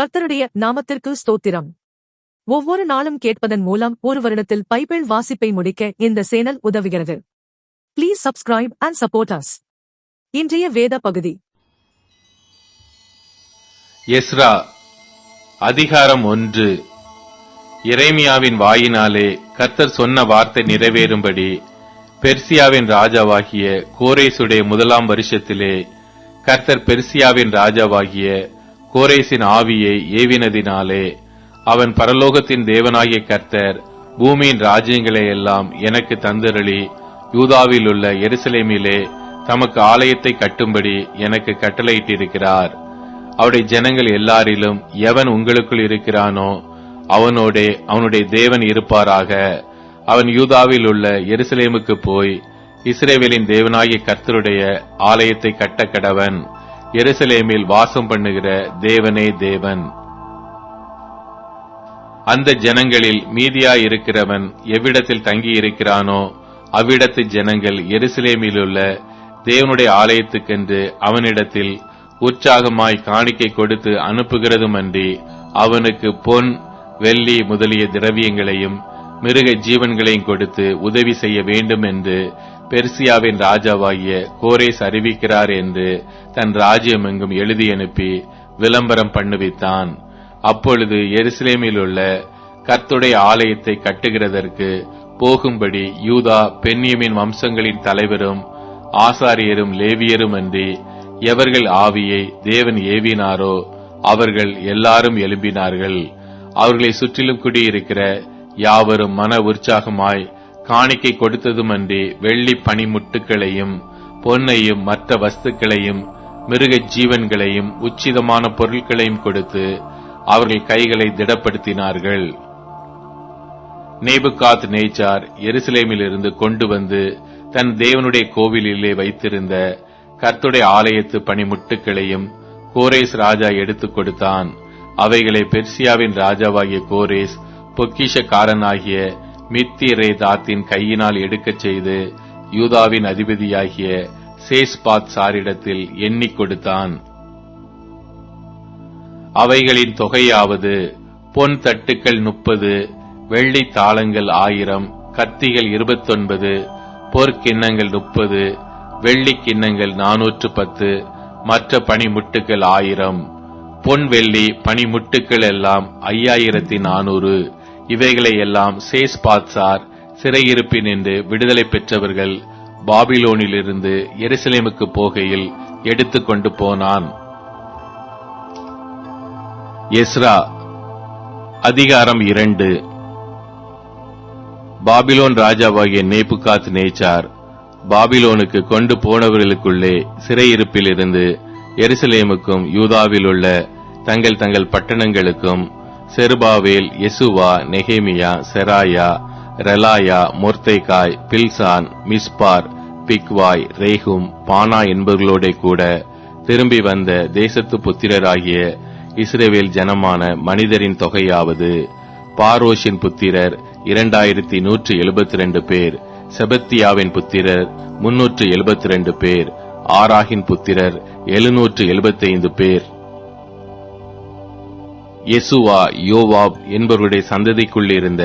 கர்த்தருடைய நாமத்திற்கு ஸ்தோத்திரம். ஒவ்வொரு நாளும் கேட்பதன் மூலம் ஒரு வருடத்தில் பைபிள் வாசிப்பை முடிக்க இந்த சேனல் உதவுகிறது. Please subscribe and support us இன்றைய வேத பகுதி. எஸ்ரா அதிகாரம் ஒன்று. இறைமியாவின் வாயினாலே கர்த்தர் சொன்ன வார்த்தை நிறைவேறும்படி பெர்சியாவின் ராஜாவாகிய கோரேசுடைய முதலாம் வருஷத்திலே கர்த்தர் பெர்சியாவின் ராஜாவாகிய கோரேசின் ஆவியை ஏவினதினாலே அவன் பரலோகத்தின் தேவனாகிய கர்த்தர் பூமியின் ராஜ்யங்களை எல்லாம் எனக்கு தந்தருளி. யூதாவில் உள்ள எருசலேமிலே தமக்கு ஆலயத்தை கட்டும்படி எனக்கு கட்டளையிட்டிருக்கிறார். அவருடைய ஜனங்கள் எல்லாரிலும் எவன் உங்களுக்குள் இருக்கிறானோ அவனோடே அவனுடைய தேவன் இருப்பாராக. அவன் யூதாவில் உள்ள எருசலேமுக்கு போய் இஸ்ரேவேலின் தேவனாகிய கர்த்தருடைய ஆலயத்தை கட்ட கடவன் எருசலேமில் வாசம் பண்ணுகிற தேவனே தேவன். அந்த ஜனங்களில் மீதியா இருக்கிறவன் எவ்விடத்தில் தங்கி இருக்கிறானோ அவ்விடத்து ஜனங்கள் எருசலேமிலுள்ள தேவனுடைய ஆலயத்துக்கென்று அவனிடத்தில் உற்சாகமாய் காணிக்கை கொடுத்து அனுப்புகிறதுமன்றி அவனுக்கு பொன் வெள்ளி முதலிய திரவியங்களையும் மிருக ஜீவன்களையும் கொடுத்து உதவி செய்ய வேண்டும் என்று பெர்சியாவின் ராஜாவாகிய கோரேஸ் அறிவிக்கிறார் என்று தன் ராஜ்யம் எங்கும் எழுதி அனுப்பி விளம்பரம் பண்ணுவித்தான். அப்பொழுது எருசலேமில் உள்ள கர்த்துடைய ஆலயத்தை கட்டுகிறதற்கு போகும்படி யூதா பெண்ணியமின் வம்சங்களின் தலைவரும் ஆசாரியரும் லேவியரும் அன்றி எவர்கள் ஆவியை தேவன் ஏவினாரோ அவர்கள் எல்லாரும் எழும்பினார்கள். அவர்களை சுற்றிலும் குடியிருக்கிற யாவரும் மன உற்சாகமாய் காணிக்கை கொடுத்ததுமன்றி வெள்ளி பனிமுட்டுகளையும் பொன்னையும் மற்ற வஸ்துக்களையும் மிருக ஜீவன்களையும் உச்சிதமான பொருட்களையும் கொடுத்து அவர்கள் கைகளை திடப்படுத்தினார்கள். நேபுகாத் நேச்சார் எருசலேமிலிருந்து கொண்டு வந்து தன் தேவனுடைய கோவிலிலே வைத்திருந்த கர்த்துடைய ஆலயத்து பனிமுட்டுகளையும் கோரேஸ் ராஜா எடுத்துக் கொடுத்தான். அவைகளை பெர்சியாவின் ராஜாவாகிய கோரேஸ் பொக்கிஷக்காரனாகிய மித்திரே தாத்தின் கையினால் எடுக்கச் செய்து யூதாவின் அதிபதியாகிய சேஸ்பாத் சாரிடத்தில் எண்ணிக் கொடுத்தான். அவைகளின் தொகையாவது பொன் தட்டுக்கள் முப்பது வெள்ளி தாளங்கள் ஆயிரம் கத்திகள் இருபத்தொன்பது பொற்கிண்ணங்கள் முப்பது வெள்ளி கிண்ணங்கள் நானூற்று பத்து மற்ற பனிமுட்டுகள் ஆயிரம் பொன் வெள்ளி பனிமுட்டுகள் எல்லாம் ஐயாயிரத்தி நானூறு இவைகளை எல்லாம் சேஸ் பாத்சார் சிறையிருப்பின் என்று விடுதலை பெற்றவர்கள் பாபிலோனிலிருந்து எருசலேமுக்கு போகையில் எடுத்துக்கொண்டு போனான். எஸ்ரா அதிகாரம் இரண்டு. பாபிலோன் ராஜாவாகிய நேபுகாத் நேச்சார் பாபிலோனுக்கு கொண்டு போனவர்களுக்குள்ளே சிறையிருப்பிலிருந்து எருசலேமுக்கும் யூதாவில் உள்ள தங்கள் தங்கள் பட்டணங்களுக்கும் செருபாவேல் யெசுவா நெகேமியா செராயா ரெலாயா மொர்த்தைகாய் பில்சான் மிஸ்பார் பிக்வாய் ரேகும் பானா என்பவர்களோட கூட திரும்பி வந்த தேசத்து புத்திரராகிய இஸ்ரேவேல் ஜனமான மனிதரின் தொகையாவது பாரோஷின் புத்திரர் இரண்டாயிரத்தி நூற்றி எழுபத்தி ரெண்டு பேர் செபத்தியாவின் புத்திரர் முன்னூற்று எழுபத்தி ரெண்டு பேர் ஆராகின் புத்திரர் எழுநூற்று எழுபத்தைந்து பேர். யெசுவா யோவாப் என்பவருடைய சந்ததிக்குள் இருந்த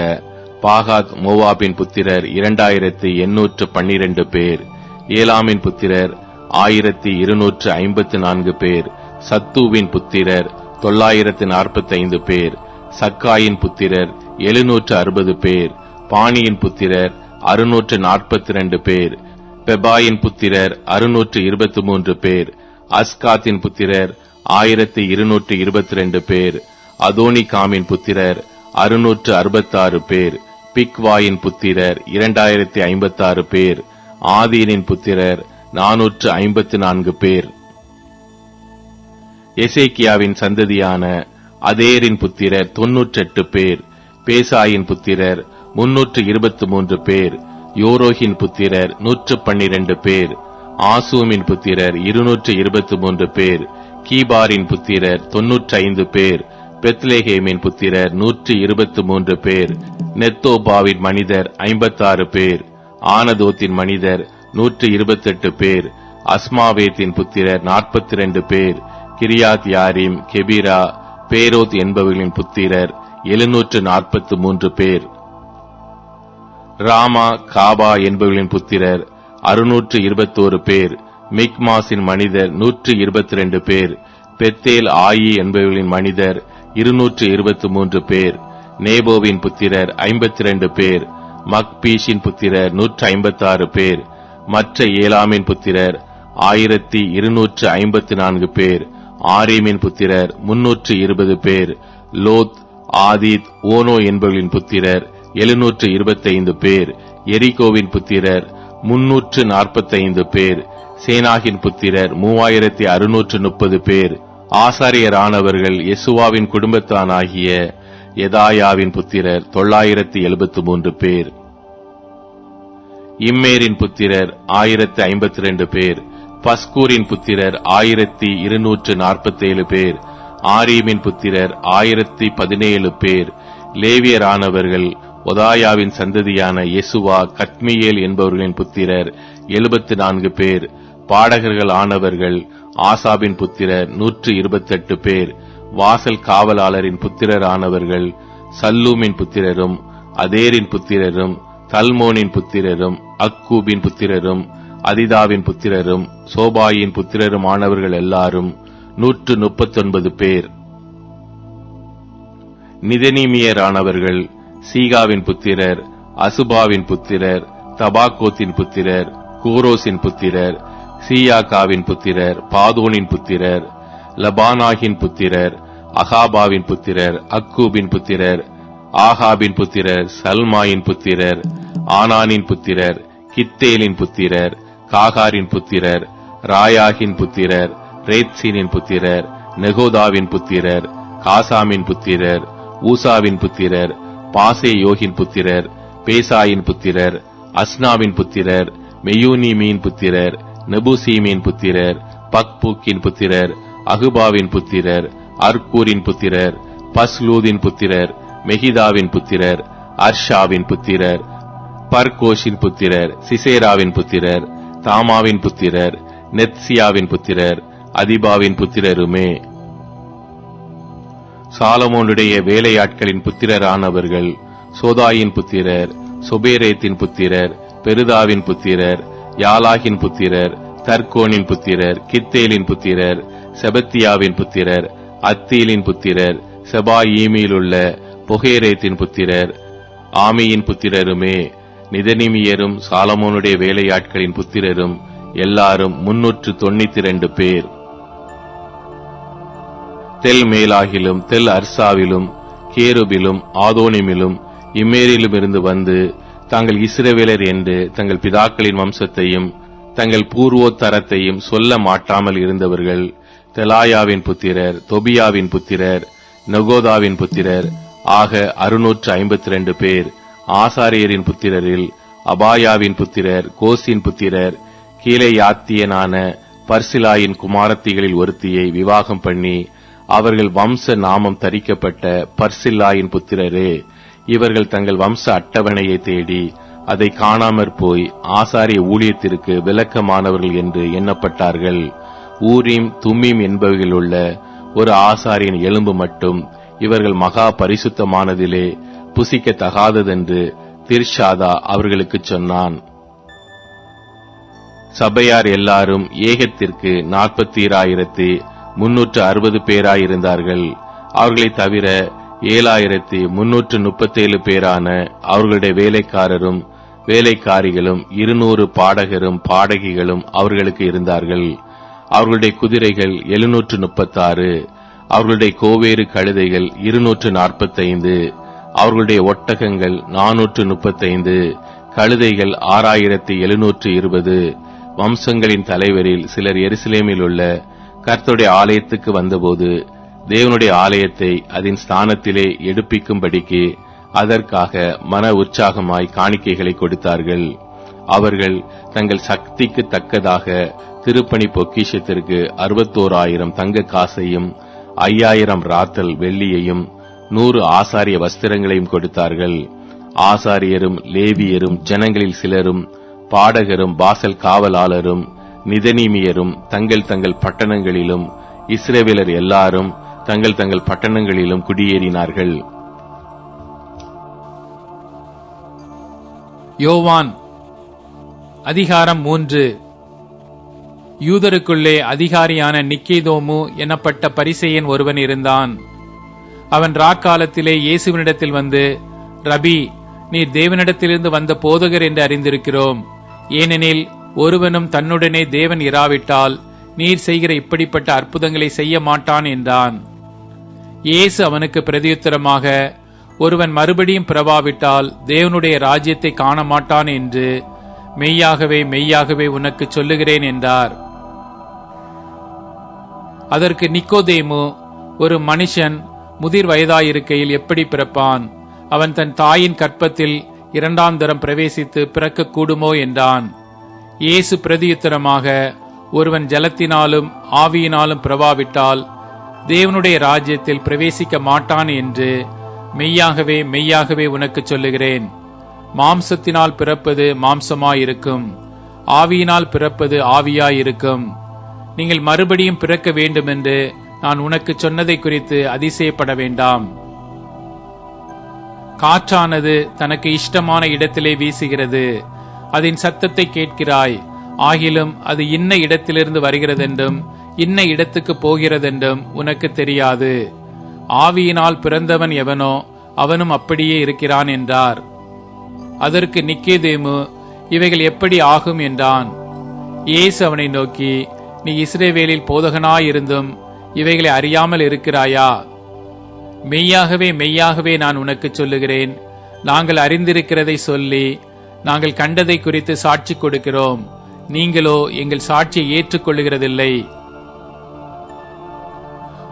பாகாத் மோவாபின் புத்திரர் இரண்டாயிரத்தி எண்ணூற்று பன்னிரண்டு பேர் ஏலாமின் புத்திரர் ஆயிரத்தி இருநூற்று ஐம்பத்து நான்கு பேர் சத்துவின் புத்திரர் தொள்ளாயிரத்து நாற்பத்தி ஐந்து பேர் சக்காயின் புத்திரர் எழுநூற்று அறுபது பேர் பாணியின் புத்திரர் அறுநூற்று நாற்பத்தி ரெண்டு பேர் பெபாயின் புத்திரர் அறுநூற்று இருபத்தி மூன்று பேர் அஸ்காத்தின் புத்திரர் ஆயிரத்தி இருநூற்று இருபத்தி ரெண்டு பேர் அதோனிகாமின் புத்திரர் அறுநூற்று அறுபத்தாறு பேர் பிக்வாயின் புத்திரர் இரண்டாயிரத்தி ஐம்பத்தாறு பேர் ஆதீனின் புத்திரர் நானூற்று ஐம்பத்து நான்கு பேர். எசேக்கியாவின் சந்ததியான அதேரின் புத்திரர் தொன்னூற்றெட்டு பேர் பேசாயின் புத்திரர் முன்னூற்று இருபத்தி மூன்று பேர் யோரோகின் புத்திரர் நூற்று பன்னிரண்டு பேர் ஆசூமின் புத்திரர் இருநூற்று இருபத்தி மூன்று பேர் கீபாரின் புத்திரர் தொன்னூற்றி ஐந்து பேர் பெத்லேஹேமின் புத்திரர் நூற்றி இருபத்தி மூன்று பேர் நெத்தோபாவின் மனிதர் ஐம்பத்தாறு பேர் ஆனதோத்தின் மனிதர் நூற்றி இருபத்தெட்டு பேர் அஸ்மாவேத்தின் புத்திரர் நாற்பத்தி ரெண்டு பேர் கிரியாத் யாரிம் கெபிரா பேரோத் என்பவர்களின் புத்திரர் எழுநூற்று நாற்பத்து மூன்று பேர். ராமா காபா என்பவர்களின் புத்திரர் அறுநூற்று இருபத்தோரு பேர் மிக்மாஸின் மனிதர் நூற்று இருபத்தி ரெண்டு பேர் பெத்தேல் ஆயி என்பவர்களின் மனிதர் இருநூற்று இருபத்தி மூன்று பேர் நேபோவின் புத்திரர் ஐம்பத்தி ரெண்டு பேர் மக்பீஷின் புத்திரர் நூற்று ஐம்பத்தாறு பேர் மற்ற ஏலாமின் புத்திரர் ஆயிரத்தி இருநூற்று ஐம்பத்தி நான்கு பேர் ஆரீமின் புத்திரர் முன்னூற்று இருபது பேர் லோத் ஆதித் ஓனோ என்பவர்களின் புத்திரர் எழுநூற்று இருபத்தைந்து பேர் எரிகோவின் புத்திரர் முன்னூற்று நாற்பத்தைந்து பேர் சேனாகின் புத்திரர் மூவாயிரத்தி அறுநூற்று முப்பது பேர் ஆசாரியரானவர்கள் யெசுவாவின் குடும்பத்தானாகிய எதாயாவின் புத்திரர் தொள்ளாயிரத்தி எழுபத்து மூன்று பேர். இம்மேரின் புத்திரர் ஆயிரத்தி ஐம்பத்தி ரெண்டு பேர். பஸ்கூரின் புத்திரர் ஆயிரத்தி இருநூற்று நாற்பத்தேழு பேர். ஆரீமின் புத்திரர் ஆயிரத்தி பதினேழு பேர். லேவியரானவர்கள் ஒதாயாவின் சந்ததியான யெசுவா கத்மியேல் என்பவர்களின் புத்திரர் எழுபத்து நான்கு பேர். பாடகர்கள் ஆனவர்கள் ஆசாபின் புத்திரர் நூற்று இருபத்தெட்டு பேர் வாசல் காவலாளரின் புத்திரர் ஆனவர்கள் சல்லூமின் புத்திரரும் அதேரின் புத்திரரும் தல்மோனின் புத்திரரும் அக்கூபின் புத்திரரும் அதிதாவின் புத்திரரும் சோபாயின் புத்திரரும் ஆனவர்கள் எல்லாரும் நூற்று முப்பத்தொன்பது பேர். நிதனிமியரானவர்கள் சீகாவின் புத்திரர் அசுபாவின் புத்திரர் தபாகோத்தின் புத்திரர் கூரோசின் புத்திரர் சீயாக்காவின் புத்திரர் பாதோனின் புத்திரர் லபானாகின் புத்திரர் அகாபாவின் புத்திரர் அக்கூபின் புத்திரர் ஆகாபின் புத்திரர் சல்மாயின் புத்திரர் ஆனானின் புத்திரர் கித்தேலின் புத்திரர் காகாரின் புத்திரர் ராயாகின் புத்திரர் ரேத்சீனின் புத்திரர் நெகோதாவின் புத்திரர் காசாமின் புத்திரர் ஊசாவின் புத்திரர் பாசே யோகின் புத்திரர் பேசாயின் புத்திரர் அஸ்னாவின் புத்திரர் மெயூனிமீன் புத்திரர் நெபுசீமின் புத்திரர் பக்பூக்கின் புத்திரர் அகுபாவின் புத்திரர் அர்கூரின் புத்திரர் பஸ்லூதின் புத்திரர் மெஹிதாவின் புத்திரர் அர்ஷாவின் புத்திரர் பர்கோஷின் புத்திரர் சிசேராவின் புத்திரர் தாமாவின் புத்திரர் நெத்சியாவின் புத்திரர் அதிபாவின் புத்திரருமே. சாலமோனுடைய வேலையாட்களின் புத்திரரானவர்கள் சோதாயின் புத்திரர் சொபேரேத்தின் புத்திரர் பெருதாவின் புத்திரர் யாலாகின் புத்திரர் தர்கோனின் புத்திரர் கித்தேலின் புத்திரர் செபத்தியாவின் புத்திரர் அத்தீலின் புத்திரர் செபாயீமியிலுள்ள புகையரேத்தின் புத்திரர் ஆமியின் புத்திரருமே நிதனிமியரும் சாலமோனுடைய வேலையாட்களின் புத்திரரும் எல்லாரும் முன்னூற்று தொண்ணூத்தி ரெண்டு பேர். தெல் மேலாகிலும் தெல் அர்சாவிலும் கேருபிலும் ஆதோனிமிலும் இம்மேரிலும் இருந்து வந்து தாங்கள் இஸ்ரவேலர் என்று தங்கள் பிதாக்களின் வம்சத்தையும் தங்கள் பூர்வோத்தரத்தையும் சொல்ல மாட்டாமல் இருந்தவர்கள் தெலாயாவின் புத்திரர் தொபியாவின் புத்திரர் நகோதாவின் புத்திரர் ஆக அறுநூற்று ஐம்பத்தி ரெண்டு பேர் ஆசாரியரின் புத்திரரில் அபாயாவின் புத்திரர் கோசின் புத்திரர் கீழேயாத்தியனான பர்சிலாயின் குமாரத்திகளில் ஒருத்தியை விவாகம் பண்ணி அவர்கள் வம்ச நாமம் தரிக்கப்பட்ட பர்சில்லாயின் புத்திரரே இவர்கள் தங்கள் வம்ச அட்டவணையை தேடி அதை காணாமற் போய் ஆசாரிய ஊழியத்திற்கு விளக்கமானவர்கள் என்று எண்ணப்பட்டார்கள். ஊரீம் தும்மீம் என்பவைகள் உள்ள ஒரு ஆசாரியின் எலும்பு மட்டும் இவர்கள் மகா பரிசுத்தமானதிலே புசிக்க தகாததென்று திர்ஷாதா அவர்களுக்குச் சொன்னான். சபையார் எல்லாரும் ஏகத்திற்கு நாற்பத்தி ஆயிரத்தி முன்னூற்று அறுபது பேராயிருந்தார்கள். அவர்களை தவிர ஏழாயிரத்தி முன்னூற்று முப்பத்தேழு பேரான அவர்களுடைய வேலைக்காரரும் வேலைக்காரிகளும் இருநூறு பாடகரும் பாடகிகளும் அவர்களுக்கு இருந்தார்கள். அவர்களுடைய குதிரைகள் எழுநூற்று முப்பத்தாறு அவர்களுடைய கோவேறு கழுதைகள் இருநூற்று நாற்பத்தைந்து அவர்களுடைய ஒட்டகங்கள் நானூற்று முப்பத்தைந்து கழுதைகள் ஆறாயிரத்தி எழுநூற்று இருபது. வம்சங்களின் தலைவரில் சிலர் எருசலேமில் உள்ள கர்த்தருடைய ஆலயத்துக்கு வந்தபோது தேவனுடைய ஆலயத்தை அதன் ஸ்தானத்திலே எடுப்பிக்கும்படிக்கு அதற்காக மன உற்சாகமாய் காணிக்கைகளை கொடுத்தார்கள். அவர்கள் தங்கள் சக்திக்கு தக்கதாக திருப்பணி பொக்கிஷத்திற்கு அறுபத்தோராயிரம் தங்க காசையும் ஐயாயிரம் ராத்தல் வெள்ளியையும் நூறு ஆசாரிய வஸ்திரங்களையும் கொடுத்தார்கள். ஆசாரியரும் லேவியரும் ஜனங்களில் சிலரும் பாடகரும் வாசல் காவலாளரும் நிதனீமியரும் தங்கள் தங்கள் பட்டணங்களிலும் இஸ்ரேவேலர் எல்லாரும் தங்கள் தங்கள் பட்டணங்களிலும் குடியேறினார்கள். யோவான் அதிகாரம் மூன்று. யூதருக்குள்ளே அதிகாரியான நிக்கேதோமு எனப்பட்ட பரிசெயன் ஒருவன் இருந்தான். அவன் ராக்காலத்திலே இயேசுவினிடத்தில் வந்து ரபி நீர் தேவனிடத்திலிருந்து வந்த போதகர் என்று அறிந்திருக்கிறோம். ஏனெனில் ஒருவனும் தன்னுடனே தேவன் இராவிட்டால் நீர் செய்கிற இப்படிப்பட்ட அற்புதங்களை செய்ய மாட்டான் என்றான். இயேசு அவனுக்கு பிரதியுத்தரமாக ஒருவன் மறுபடியும் பிறவாவிட்டால் தேவனுடைய ராஜ்யத்தை காண மாட்டான் என்று மெய்யாகவே மெய்யாகவே உனக்கு சொல்லுகிறேன் என்றார். அதற்கு நிக்கோதேமு ஒரு மனுஷன் முதிர் வயதாயிருக்கையில் எப்படி பிறப்பான்? அவன் தன் தாயின் கற்பத்தில் இரண்டாம் தரம் பிரவேசித்து பிறக்க கூடுமோ என்றான். இயேசு பிரதியுத்தரமாக ஒருவன் ஜலத்தினாலும் ஆவியினாலும் பிரவாவிட்டால் தேவனுடைய ராஜ்யத்தில் பிரவேசிக்க மாட்டான் என்று மெய்யாகவே மெய்யாகவே உனக்கு சொல்லுகிறேன். மாம்சத்தினால் பிறப்பது மாம்சமாயிருக்கும். ஆவியினால் பிறப்பது ஆவியாயிருக்கும். நீங்கள் மறுபடியும் பிறக்க வேண்டுமென்று நான் உனக்கு சொன்னதை குறித்து அதிசயப்பட வேண்டாம். காற்றானது தனக்கு இஷ்டமான இடத்திலே வீசுகிறது. அதன் சத்தத்தை கேட்கிறாய். ஆகிலும் அது இன்ன இடத்திலிருந்து வருகிறதென்றும் இன்ன இடத்துக்கு போகிறதென்றும் உனக்கு தெரியாது. ஆவியினால் பிறந்தவன் எவனோ அவனும் அப்படியே இருக்கிறான் என்றார். அதற்கு நிக்கேதேமு இவைகள் எப்படி ஆகும் என்றான். இயேசு அவனை நோக்கி நீ இஸ்ரேவேலில் போதகனாயிருந்தும் இவைகளை அறியாமல் இருக்கிறாயா? மெய்யாகவே மெய்யாகவே நான் உனக்கு சொல்லுகிறேன். நாங்கள் அறிந்திருக்கிறதை சொல்லி நாங்கள் கண்டதை குறித்து சாட்சி கொடுக்கிறோம். நீங்களோ எங்கள் சாட்சியை ஏற்றுக்கொள்ளுகிறதில்லை.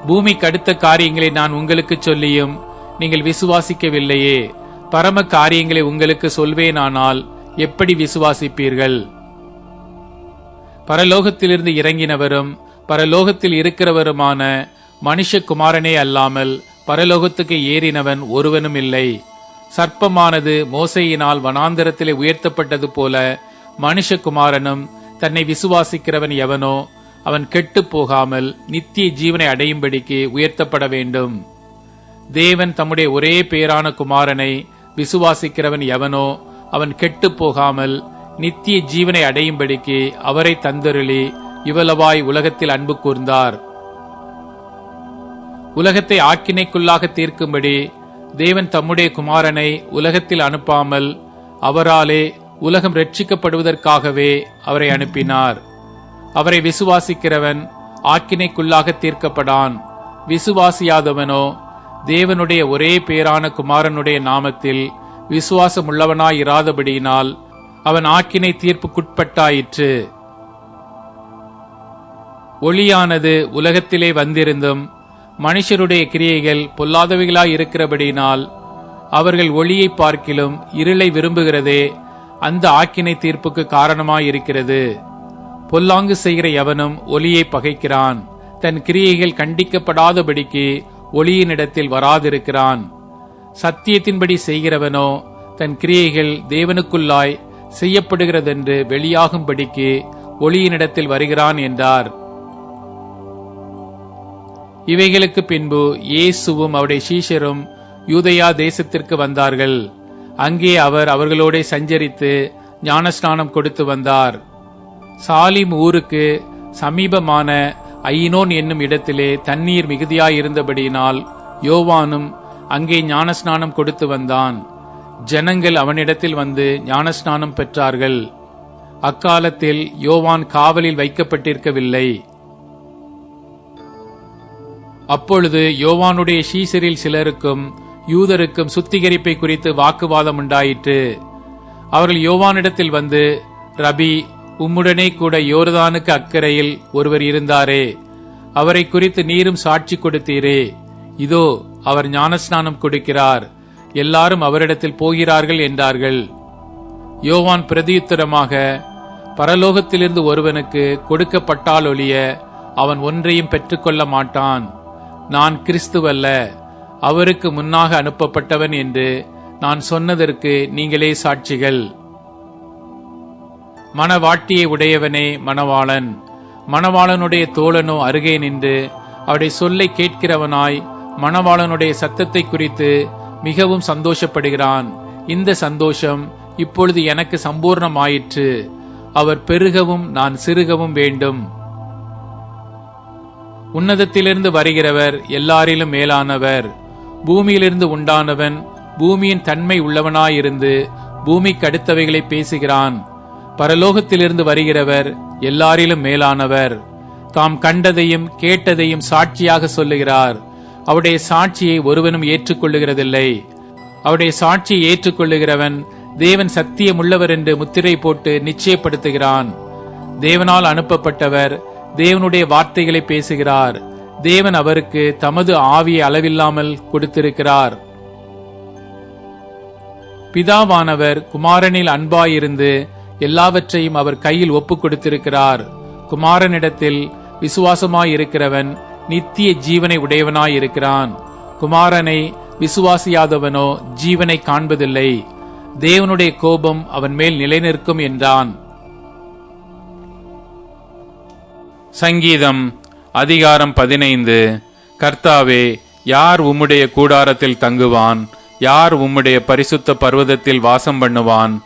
பூமிக்கு அடுத்த காரியங்களை நான் உங்களுக்கு சொல்லியும். நீங்கள் விசுவாசிக்கவில்லையே. பரம காரியங்களை உங்களுக்கு சொல்வேனானால் எப்படி விசுவாசிப்பீர்கள்? பரலோகத்திலிருந்து இறங்கினவரும் பரலோகத்தில் இருக்கிறவருமான மனுஷகுமாரனே அல்லாமல் பரலோகத்துக்கு ஏறினவன் ஒருவனும் இல்லை. சர்ப்பமானது மோசையினால் வனாந்தரத்திலே உயர்த்தப்பட்டது போல மனுஷகுமாரனும் தன்னை விசுவாசிக்கிறவன் எவனோ அவன் கெட்டுப் போகாமல் நித்திய ஜீவனை அடையும்படிக்கு உயர்த்தப்பட வேண்டும். தேவன் தம்முடைய ஒரே பேரான குமாரனை விசுவாசிக்கிறவன் எவனோ அவன் கெட்டுப் போகாமல் நித்திய ஜீவனை அடையும்படிக்கு அவரை தந்தருளி இவ்வளவாய் உலகத்தில் அன்பு கூர்ந்தார். உலகத்தை ஆக்கினைக்குள்ளாக தீர்க்கும்படி தேவன் தம்முடைய குமாரனை உலகத்தில் அனுப்பாமல் அவராலே உலகம் ரட்சிக்கப்படுவதற்காகவே அவரை அனுப்பினார். அவரை விசுவாசிக்கிறவன் ஆக்கினைக்குள்ளாக தீர்க்கப்படான். விசுவாசியாதவனோ தேவனுடைய ஒரே பேரான குமாரனுடைய நாமத்தில் விசுவாசமுள்ளவனாயிராதபடியினால் அவன் ஆக்கினை தீர்ப்புக்குட்பட்டாயிற்று. ஒளியானது உலகத்திலே வந்திருந்தும் மனுஷருடைய கிரியைகள் பொல்லாதவைகளாய் இருக்கிறபடியினால் அவர்கள் ஒளியை பார்க்கிலும் இருளை விரும்புகிறதே அந்த ஆக்கினை தீர்ப்புக்கு காரணமாயிருக்கிறது. பொல்லாங்கு செய்கிற எவனும் ஒலியை பகைக்கிறான். தன் கிரியைகள் கண்டிக்கப்படாதபடிக்கு ஒளியினிடத்தில் வராதிருக்கிறான். சத்தியத்தின்படி செய்கிறவனோ தன் கிரியைகள் தேவனுக்குள்ளாய் செய்யப்படுகிறதென்று வெளியாகும்படிக்கு ஒளியினிடத்தில் வருகிறான் என்றார். இவைகளுக்கு பின்பு இயேசுவும் அவருடைய சீஷரும் யூதயா தேசத்திற்கு வந்தார்கள். அங்கே அவர் அவர்களோட சஞ்சரித்து ஞானஸ்நானம் கொடுத்து வந்தார். சாலிம் ஊருக்கு சமீபமான ஐனோன் என்னும் இடத்திலே தண்ணீர் மிகுதியாயிருந்தபடியினால் யோவானும் அங்கே ஞானஸ்நானம் கொடுத்து வந்தான். ஜனங்கள் அவனிடத்தில் வந்து ஞானஸ்நானம் பெற்றார்கள். அக்காலத்தில் யோவான் காவலில் வைக்கப்பட்டிருக்கவில்லை. அப்பொழுது யோவானுடைய சீசரில் சிலருக்கும் யூதருக்கும் சுத்திகரிப்பை குறித்து வாக்குவாதம் உண்டாயிற்று. அவர்கள் யோவானிடத்தில் வந்து ரபி உம்முடனே கூட யோர்தானுக்கு அக்கறையில் ஒருவர் இருந்தாரே. அவரை குறித்து நீரும் சாட்சி கொடுத்தீரே. இதோ அவர் ஞானஸ்நானம் கொடுக்கிறார். எல்லாரும் அவரிடத்தில் போகிறார்கள் என்றார்கள். யோவான் பிரதியுத்தரமாக பரலோகத்திலிருந்து ஒருவனுக்கு கொடுக்கப்பட்டால் ஒழிய அவன் ஒன்றையும் பெற்றுக்கொள்ள மாட்டான். நான் கிறிஸ்துவல்ல அவருக்கு முன்னாக அனுப்பப்பட்டவன் என்று நான் சொன்னதற்கு நீங்களே சாட்சிகள். மணவாட்டியை உடையவனே மணவாளன். மணவாளனுடைய தோழனோ அருகே நின்று அவருடைய சொல்லை கேட்கிறவனாய் மணவாளனுடைய சத்தத்தை குறித்து மிகவும் சந்தோஷப்படுகிறான். இந்த சந்தோஷம் இப்பொழுது எனக்கு சம்பூர்ணமாயிற்று. அவர் பெருகவும் நான் சிறுகவும் வேண்டும். உன்னதத்திலிருந்து வருகிறவர் எல்லாரிலும் மேலானவர். பூமியிலிருந்து உண்டானவன் பூமியின் தன்மை உள்ளவனாயிருந்து பூமிக்கு அடுத்தவைகளை பேசுகிறான். பரலோகத்திலிருந்து வருகிறவர் எல்லாரிலும் மேலானவர். தாம் கண்டதையும் கேட்டதையும் சாட்சியாக சொல்லுகிறார். அவருடைய சாட்சியை ஒருவனும் ஏற்றுக்கொள்ளுகிறதில்லை. அவருடைய சாட்சியை ஏற்றுக்கொள்ளுகிறவன் தேவன் சத்தியமுள்ளவர் என்று முத்திரை போட்டு நிச்சயப்படுத்துகிறான். தேவனால் அனுப்பப்பட்டவர் தேவனுடைய வார்த்தைகளை பேசுகிறார். தேவன் அவருக்கு தமது ஆவியை அளவில்லாமல் கொடுத்திருக்கிறார். பிதாவானவர் குமாரனில் அன்பாயிருந்து எல்லாவற்றையும் அவர் கையில் ஒப்புக் கொடுத்திருக்கிறார். குமாரனிடத்தில் விசுவாசமாயிருக்கிறவன் நித்திய ஜீவனை உடையவனாயிருக்கிறான். குமாரனை விசுவாசியாதவனோ ஜீவனை காண்பதில்லை. தேவனுடைய கோபம் அவன் மேல் நிலைநிற்கும் என்றான். சங்கீதம் அதிகாரம் பதினைந்து. கர்த்தாவே யார் உம்முடைய கூடாரத்தில் தங்குவான்? யார் உம்முடைய பரிசுத்த பர்வதத்தில் வாசம் பண்ணுவான்?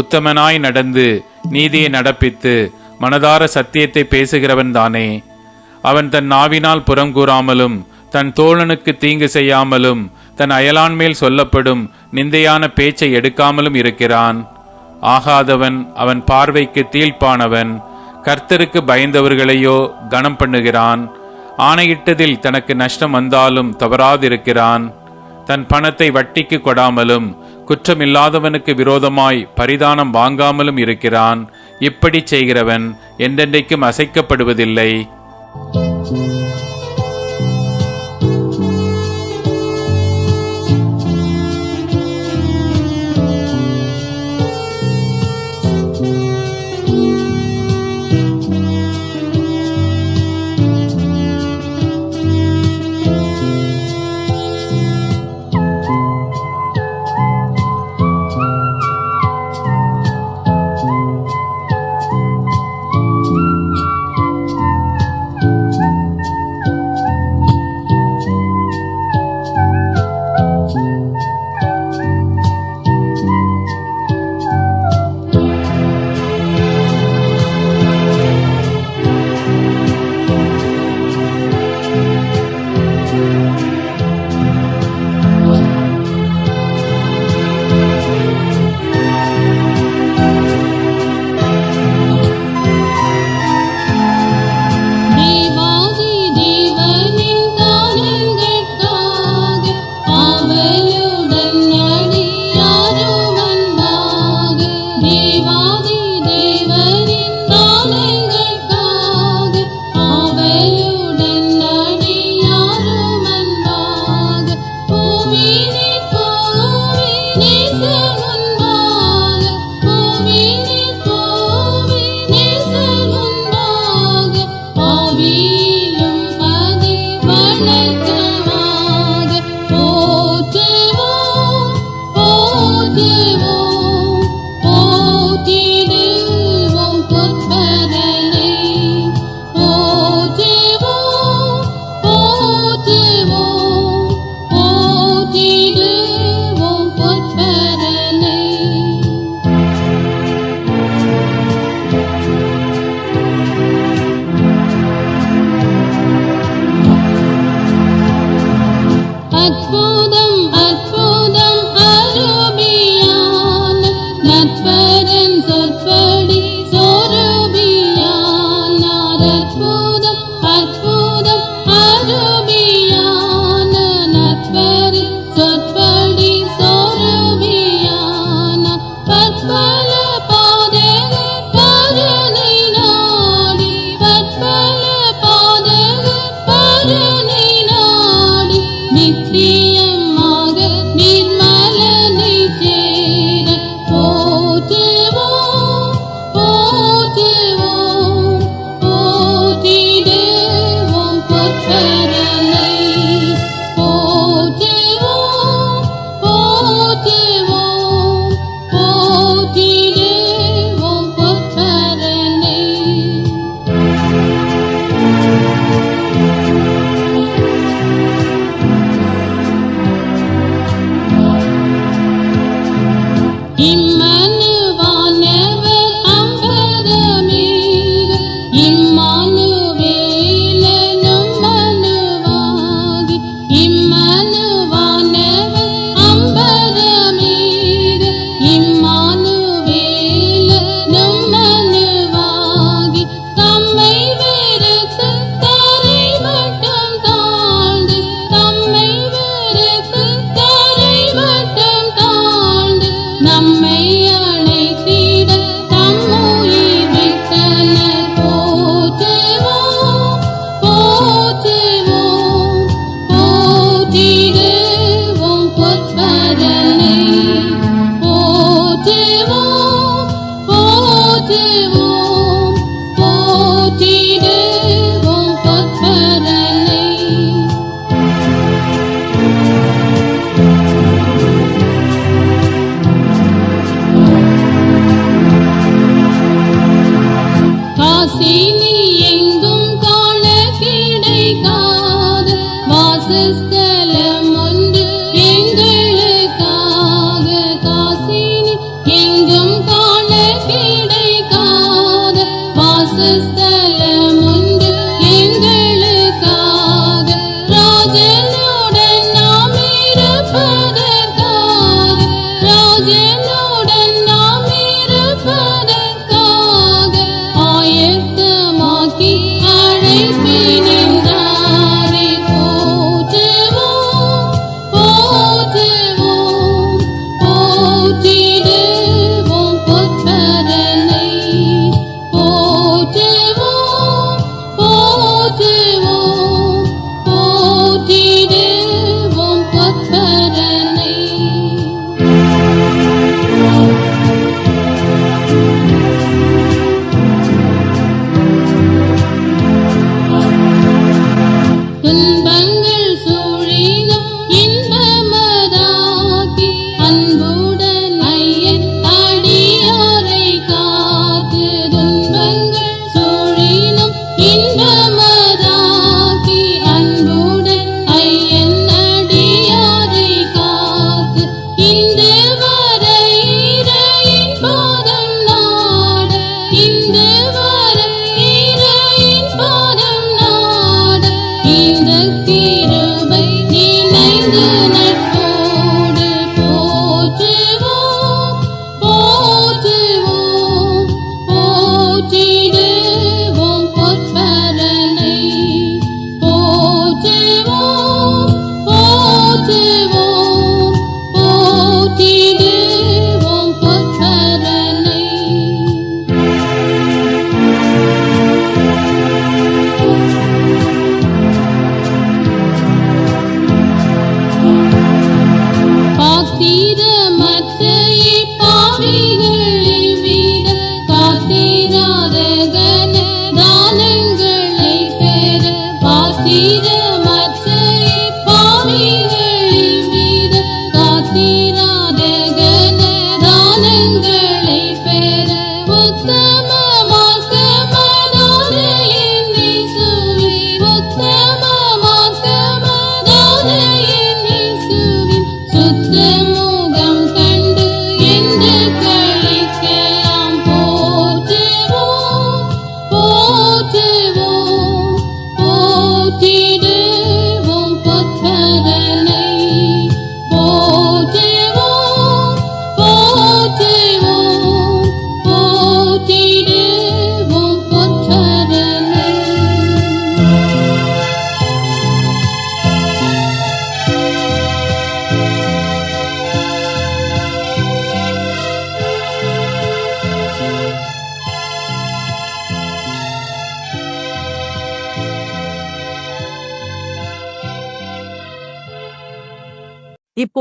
உத்தமனாய் நடந்து நீதியை நடப்பித்து மனதார சத்தியத்தை பேசுகிறவன் தானே. அவன் தன் நாவினால் புறங்கூறாமலும் தன் தோழனுக்கு தீங்கு செய்யாமலும் தன் அயலான் மேல் சொல்லப்படும் நிந்தையான பேச்சை எடுக்காமலும் இருக்கிறான். ஆகாதவன் அவன் பார்வைக்கு தீழ்ப்பானவன் கர்த்தருக்கு பயந்தவர்களையோ கனம் பண்ணுகிறான் ஆணையிட்டதில் தனக்கு நஷ்டம் வந்தாலும் தவறாதிருக்கிறான். தன் பணத்தை வட்டிக்கு கொடாமலும் குற்றமில்லாதவனுக்கு விரோதமாய் பரிதானம் வாங்காமலும் இருக்கிறான். இப்படி செய்கிறவன் என்றென்றைக்கும் அசைக்கப்படுவதில்லை.